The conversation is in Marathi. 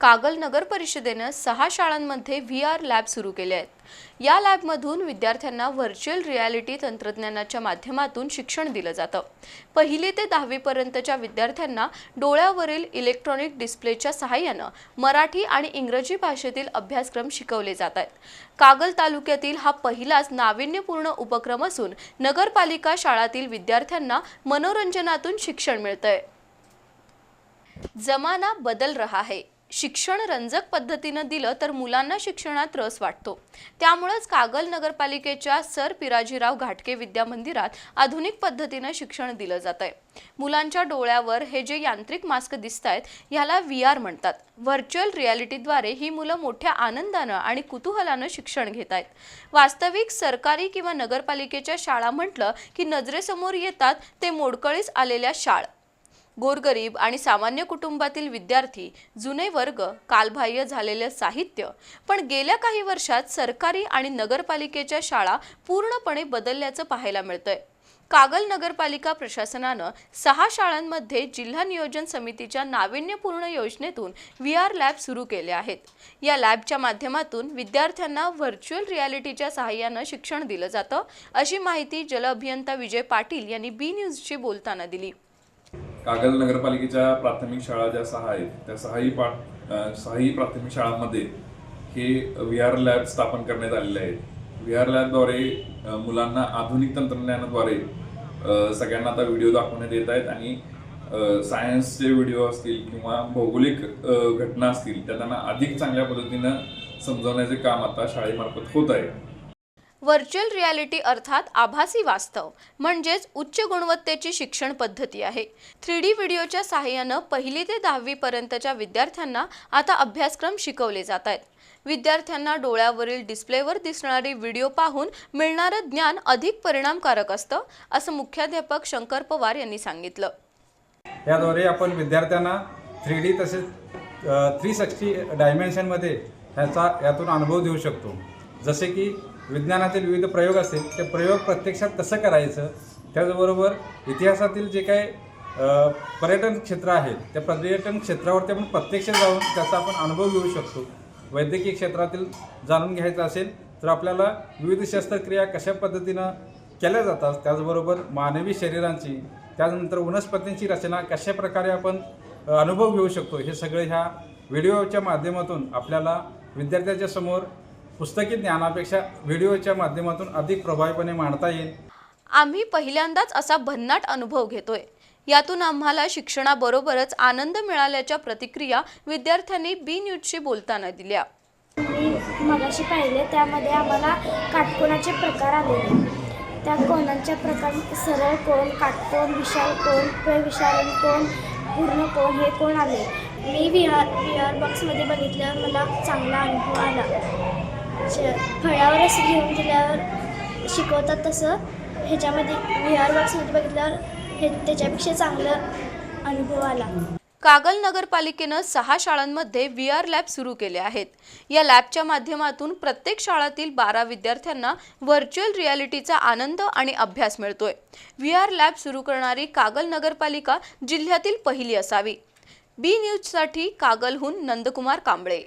कागल नगर परिषदेनं सहा शाळांमध्ये व्ही आर लॅब सुरू केले आहेत. या लॅबमधून विद्यार्थ्यांना व्हर्च्युअल रियालिटी तंत्रज्ञानाच्या माध्यमातून शिक्षण दिलं जातं. पहिली ते दहावीपर्यंतच्या विद्यार्थ्यांना डोळ्यावरील इलेक्ट्रॉनिक डिस्प्लेच्या सहाय्यानं मराठी आणि इंग्रजी भाषेतील अभ्यासक्रम शिकवले जात आहेत. कागल तालुक्यातील हा पहिलाच नाविन्यपूर्ण उपक्रम असून नगरपालिका शाळातील विद्यार्थ्यांना मनोरंजनातून शिक्षण मिळतंय. जमाना बदल रहा है. शिक्षण रंजक पद्धतीनं दिलं तर मुलांना शिक्षणात रस वाटतो. त्यामुळंच कागल नगरपालिकेच्या सर पिराजीराव घाटके विद्या मंदिरात आधुनिक पद्धतीनं शिक्षण दिलं जात आहे मुलांच्या डोळ्यावर हे जे यांत्रिक मास्क दिसत आहेत ह्याला व्ही आर म्हणतात. व्हर्च्युअल रियालिटीद्वारे ही मुलं मोठ्या आनंदानं आणि कुतूहलानं शिक्षण घेत आहेत वास्तविक सरकारी किंवा नगरपालिकेच्या शाळा म्हटलं की नजरेसमोर येतात ते मोडकळीस आलेल्या शाळा. गोरगरीब आणि सामान्य कुटुंबातील विद्यार्थी जुने वर्ग कालबाह्य झालेले साहित्य. पण गेल्या काही वर्षात सरकारी आणि नगरपालिकेच्या शाळा पूर्णपणे बदलल्याचं पाहायला मिळतंय. कागल नगरपालिका प्रशासनानं सहा शाळांमध्ये जिल्हा नियोजन समितीच्या नाविन्यपूर्ण योजनेतून व्ही आर लॅब सुरू केले आहेत. या लॅबच्या माध्यमातून विद्यार्थ्यांना व्हर्च्युअल रियालिटीच्या सहाय्यानं शिक्षण दिलं जातं अशी माहिती जलअभियंता विजय पाटील यांनी बी न्यूजशी बोलताना दिली. कागल नगरपालिकेच्या प्राथमिक शाळा ज्या सहा आहेत त्या सहाही पा सहाही प्राथमिक शाळांमध्ये हे व्ही आर लॅब स्थापन करण्यात आलेले आहेत. व्ही आर लॅबद्वारे मुलांना आधुनिक तंत्रज्ञानाद्वारे सगळ्यांना आता व्हिडिओ दाखवण्यात येत आहेत आणि सायन्सचे व्हिडिओ असतील किंवा भौगोलिक घटना असतील त्या त्यांना अधिक चांगल्या पद्धतीनं समजवण्याचे काम आता शाळेमार्फत होत आहे. व्हर्च्युअल रियालिटी अर्थात आभासी वास्तव म्हणजेच उच्च गुणवत्तेची शिक्षण पद्धती आहे. थ्री डी व्हिडिओच्या सहाय्यानं पहिली ते दहावीपर्यंतच्या विद्यार्थ्यांना आता अभ्यासक्रम शिकवले जात आहेत. विद्यार्थ्यांना डोळ्यावरील डिस्प्लेवर दिसणारी व्हिडिओ पाहून मिळणारं ज्ञान अधिक परिणामकारक असतं असं मुख्याध्यापक शंकर पवार यांनी सांगितलं. याद्वारे आपण विद्यार्थ्यांना थ्री डी तसेच थ्री सिक्स्टी डायमेन्शनमध्ये ह्याचा यातून अनुभव देऊ शकतो. जसे की विज्ञानातील विविध प्रयोग असतील ते प्रयोग प्रत्यक्षात कसं करायचं त्याचबरोबर इतिहासातील जे काही पर्यटन क्षेत्र आहेत त्या पर्यटन क्षेत्रावरती आपण प्रत्यक्ष जाऊन त्याचा आपण अनुभव घेऊ शकतो. वैद्यकीय क्षेत्रातील जाणून घ्यायचं असेल तर आपल्याला विविध शस्त्रक्रिया कशा पद्धतीनं केल्या जातात त्याचबरोबर मानवी शरीरांची त्यानंतर वनस्पतींची रचना कशा प्रकारे आपण अनुभव घेऊ शकतो हे सगळे ह्या व्हिडिओच्या माध्यमातून आपल्याला विद्यार्थ्याच्या समोर पुस्तकी ज्ञानापेक्षा व्हिडिओच्या माध्यमातून अधिक प्रभावीपणे मांडता येईल. आम्ही पहिल्यांदाच असा भन्नाट अनुभव घेतोय. यातून आम्हाला शिक्षणाबरोबरच आनंद मिळाल्याच्या प्रतिक्रिया विद्यार्थ्यांनी बी न्यूजशी बोलताना दिल्या. मी मगाशी पाहिले त्यामध्ये आम्हाला काटकोनाचे प्रकार आलेले. त्या कोणाच्या प्रकार? सरळ कोण काटकोन विशाल कोण प्रविशालन कोण पूर्ण कोण हे कोण आले? मी व्ही आर व्ही आर बॉक्समध्ये बघितल्यावर मला चांगला अनुभव आला. फळ्यावर असं घेऊन दिल्यावर शिकवतात तसं. ह्याच्यामध्ये विहार बॉक्समध्ये बघितल्यावर हे त्याच्यापेक्षा चांगलं अनुभव आला. कागल नगरपालिकेनं सहा शाळांमध्ये व्ही आर लॅब सुरू केले आहेत. या लॅबच्या माध्यमातून प्रत्येक शाळातील बारा विद्यार्थ्यांना व्हर्च्युअल रियालिटीचा आनंद आणि अभ्यास मिळतोय. व्ही आर लॅब सुरू करणारी कागल नगरपालिका जिल्ह्यातील पहिली असावी. बी न्यूजसाठी कागलहून नंदकुमार कांबळे.